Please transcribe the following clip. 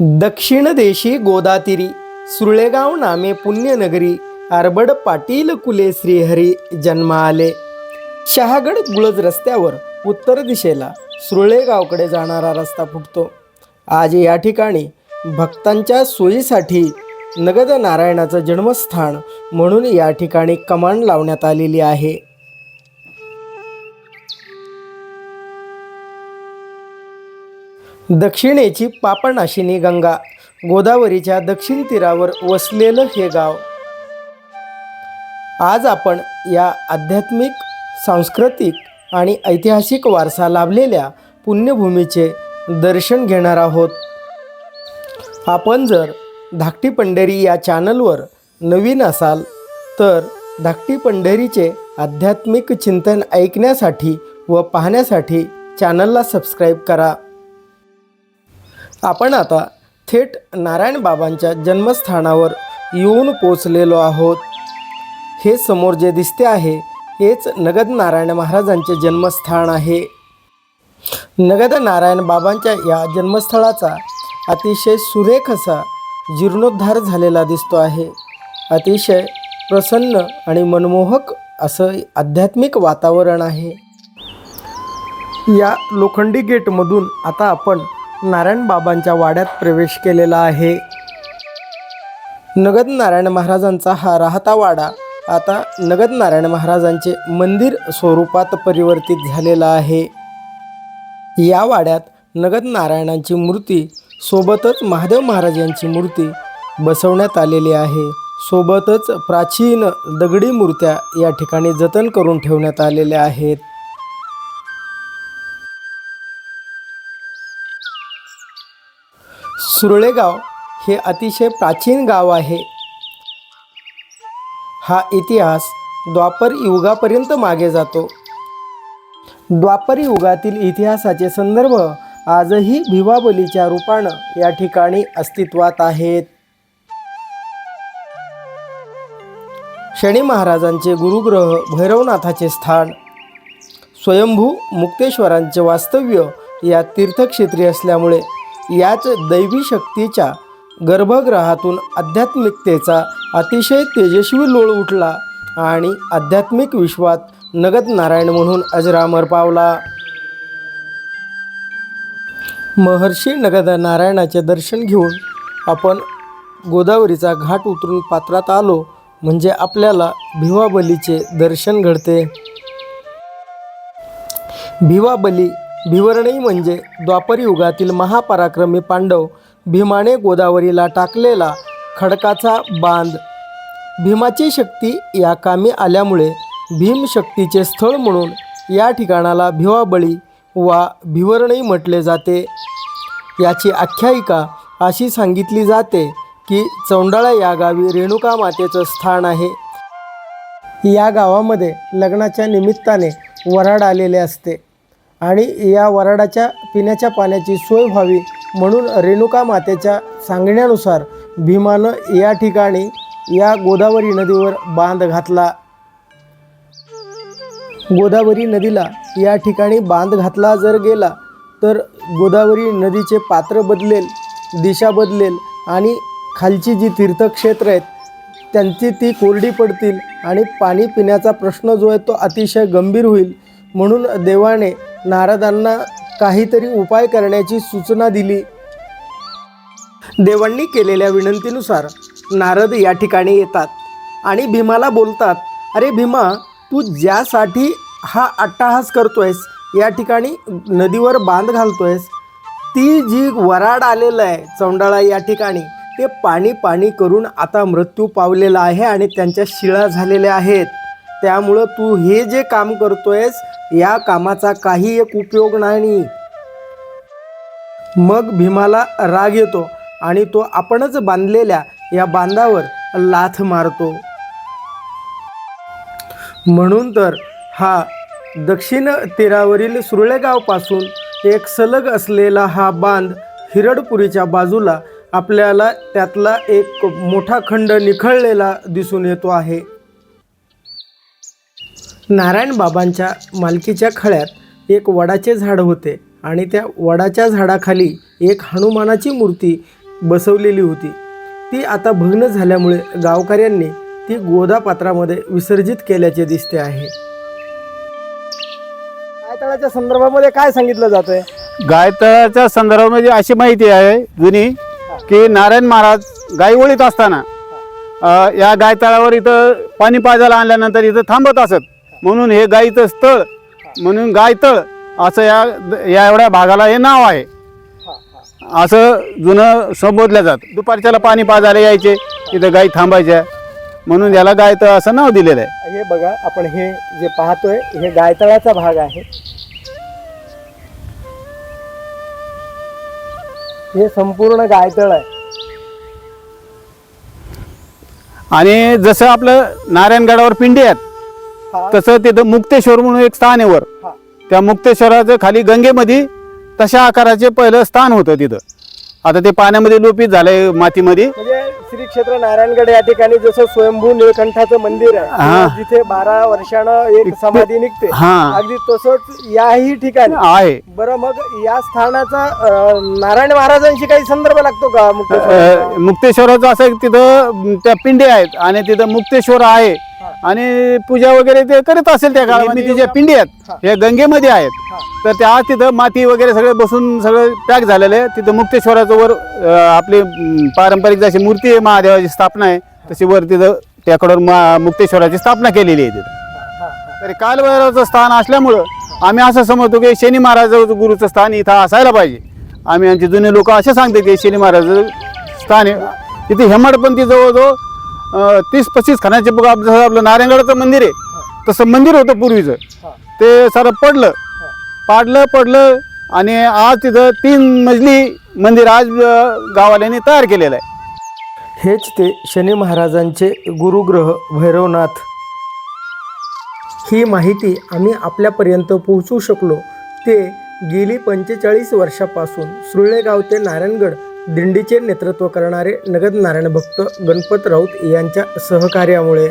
दक्षिण देशी गोदातिरी सुरळेगाव नामे पुण्यनगरी आरबड पाटील कुले श्रीहरी जन्माले. शहागड गुळज रस्त्यावर उत्तर दिशेला सुरळेगावकडे जाणारा रस्ता फुटतो. आज या ठिकाणी भक्तांच्या सोयीसाठी नगद नारायणाचं जन्मस्थान म्हणून या ठिकाणी कमान लावण्यात आलेली आहे. दक्षिणेची पापनाशिनी गंगा गोदावरीच्या दक्षिण तीरावर वसलेलं हे गाव. आज आपण या आध्यात्मिक सांस्कृतिक आणि ऐतिहासिक वारसा लाभलेल्या पुण्यभूमीचे दर्शन घेणार आहोत. आपण जर धाकटी पंढरी या चॅनलवर नवीन असाल तर धाकटी पंढरीचे आध्यात्मिक चिंतन ऐकण्यासाठी व पाहण्यासाठी चॅनलला सबस्क्राईब करा. आपण आता थेट नारायण बाबांच्या जन्मस्थानावर येऊन पोचलेलो आहोत. हे समोर जे दिसते आहे हेच नगद नारायण महाराजांचे जन्मस्थान आहे. नगद नारायण बाबांच्या या जन्मस्थळाचा अतिशय सुरेख असा जीर्णोद्धार झालेला दिसतो आहे. अतिशय प्रसन्न आणि मनमोहक असं आध्यात्मिक वातावरण आहे. या लोखंडी गेटमधून आता आपण नारायण बाबांच्या वाड्यात प्रवेश केलेला आहे. नगद नारायण महाराजांचा हा राहता वाडा आता नगद नारायण महाराजांचे मंदिर स्वरूपात परिवर्तित झालेला आहे. या वाड्यात नगद नारायणांची मूर्ती सोबतच महादेव महाराज यांची मूर्ती बसवण्यात आलेली आहे. सोबतच प्राचीन दगडी मूर्त्या या ठिकाणी जतन करून ठेवण्यात आलेल्या आहेत. सुरळेगाव हे अतिशय प्राचीन गाव आहे. हा इतिहास द्वापर युगापर्यंत मागे जातो. द्वापर युगातील इतिहासाचे संदर्भ आजही भिवाबलीच्या रूपानं या ठिकाणी अस्तित्वात आहेत. शनी महाराजांचे गुरुग्रह भैरवनाथाचे स्थान स्वयंभू मुक्तेश्वरांचे वास्तव्य या तीर्थक्षेत्री असल्यामुळे याच दैवी शक्तीच्या गर्भगृहातून आध्यात्मिकतेचा अतिशय तेजस्वी लोळ उठला आणि आध्यात्मिक विश्वात नगद नारायण म्हणून अजरामर पावला. महर्षी नगद नारायणाचे दर्शन घेऊन आपण गोदावरीचा घाट उतरून पात्रात आलो म्हणजे आपल्याला भिवाबलीचे दर्शन घडते. भिवाबली भिवर्णी म्हणजे द्वापर युगातील महापराक्रमी पांडव भीमाने गोदावरीला टाकलेला खडकाचा बांध. भीमाची शक्ती या कामी आल्यामुळे भीमशक्तीचे स्थळ म्हणून या ठिकाणाला भिवाबळी वा भिवर्णी म्हटले जाते. याची आख्यायिका अशी सांगितली जाते की चौंडाळा या गावी रेणुका मातेचं स्थान आहे. या गावामध्ये लग्नाच्या निमित्ताने वराड आलेले असते. आणि या वराडाच्या पिण्याच्या पाण्याची सोय व्हावी म्हणून रेणुका मातेच्या सांगण्यानुसार भीमानं या ठिकाणी या गोदावरी नदीवर बांध घातला. गोदावरी नदीला या ठिकाणी बांध घातला जर गेला तर गोदावरी नदीचे पात्र बदलेल दिशा बदलेल आणि खालची जी तीर्थक्षेत्र आहेत त्यांची ती कोरडी पडतील आणि पाणी पिण्याचा प्रश्न जो आहे तो अतिशय गंभीर होईल. म्हणून देवाने नारदांना काहीतरी उपाय करण्याची सूचना दिली. देवांनी केलेल्या विनंतीनुसार नारद या ठिकाणी येतात आणि भीमाला बोलतात अरे भीमा तू ज्यासाठी हा अट्टाहास करतोयस या ठिकाणी नदीवर बांध घालतोयस ती जी वराड आलेलं आहे चौंडाळा या ठिकाणी ते पाणी पाणी करून आता मृत्यू पावलेला आहे आणि त्यांच्या शिळा झालेल्या आहेत. त्यामुळं तू हे जे काम करतोयस या कामाचा काही एक उपयोग नाही. मग भीमाला राग येतो आणि तो आपणच बांधलेल्या या बांधावर लाथ मारतो. म्हणून तर हा दक्षिण तीरावरील सुरळेगावपासून एक सलग असलेला हा बांध हिरडपुरीच्या बाजूला आपल्याला त्यातला एक मोठा खंड निखळलेला दिसून येतो आहे. नारायण बाबांच्या मालकीच्या खळ्यात एक वडाचे झाड होते आणि त्या वडाच्या झाडाखाली एक हनुमानाची मूर्ती बसवलेली होती. ती आता भग्न झाल्यामुळे गावकऱ्यांनी ती गोदा पात्रामध्ये विसर्जित केल्याचे दिसते आहे. तळाच्या संदर्भामध्ये काय सांगितलं जातंय? गायतळाच्या संदर्भामध्ये अशी माहिती आहे जुनी की नारायण महाराज गाई ओळीत असताना या गायतळावर इथं पाणी पाजायला आणल्यानंतर इथं थांबत असत. म्हणून हे गाईचं स्थळ म्हणून गायतळ असं या या एवढ्या भागाला हे नाव आहे. असं जुनं संबोधलं जातं. दुपारच्याला पाणी पाजायला यायचे इथं गाई थांबायच्या. म्हणून याला गायतळ असं नाव दिलेलं आहे. हे बघा आपण हे जे पाहतोय हे गायतळाचा भाग आहे. हे संपूर्ण गायतळ आहे. आणि जसं आपलं नारायणगडावर पिंडी आहेत. तसं तिथं मुक्तेश्वर म्हणून एक स्थान आहे वर. त्या मुक्तेश्वराचं खाली गंगेमध्ये तशा आकाराचे पहिलं स्थान होतं तिथं. आता ते पाण्यामध्ये लोपित झालंय मातीमध्ये. म्हणजे श्री क्षेत्र नारायणगड या ठिकाणी जसं स्वयंभू निळकंठाचं मंदिर आहे. जिथे बारा वर्षानं एक समाधी निघते. हा. अगदी तसंच याही ठिकाणी. आहे. बरं मग या स्थानाचा नारायण महाराजांशी काही संदर्भ लागतो का मुक्तेश्वराचं? असं तिथं त्या पिंडी आहेत आणि तिथं मुक्तेश्वर आहे. आणि पूजा वगैरे ते करीत असेल त्या काळामध्ये ज्या पिंडी आहेत हे. गंगेमध्ये आहेत. तर त्या आज तिथं माती वगैरे सगळं बसून सगळं पॅक झालेलं आहे. तिथं मुक्तेश्वराचं वर आपली पारंपरिक जशी मूर्ती आहे महादेवाची स्थापना आहे तशी वर तिथं त्याकडून मा- मुक्तेश्वराची स्थापना केलेली आहे तिथं. तरी कालभैरवाचं स्थान असल्यामुळं आम्ही असं समजतो की शनी महाराजाचं गुरुचं स्थान इथं असायला पाहिजे. आम्ही आमचे जुने लोक असे सांगते की शनी महाराजाचं स्थान आहे. तिथे हेमाडपंथी जवळजवळ तीस पस्तीस खानाचे बघा आपलं जसं आपलं नारायणगडाचं मंदिर आहे तसं मंदिर होतं पूर्वीचं. ते सारं पडलं. पाडलं पडलं आणि आज तिथं तीन मजली मंदिर आज अं, गावाल्याने तयार केलेलं आहे. हेच ते शनी महाराजांचे गुरुग्रह भैरवनाथ. ही माहिती आम्ही आपल्यापर्यंत पोहोचवू शकलो ते गेली पंचेचाळीस वर्षापासून सुरळेगाव ते नारायणगड दिंडीचे नेतृत्व करणारे नगद नारायण भक्त गणपत राऊत यांच्या सहकार्यामुळे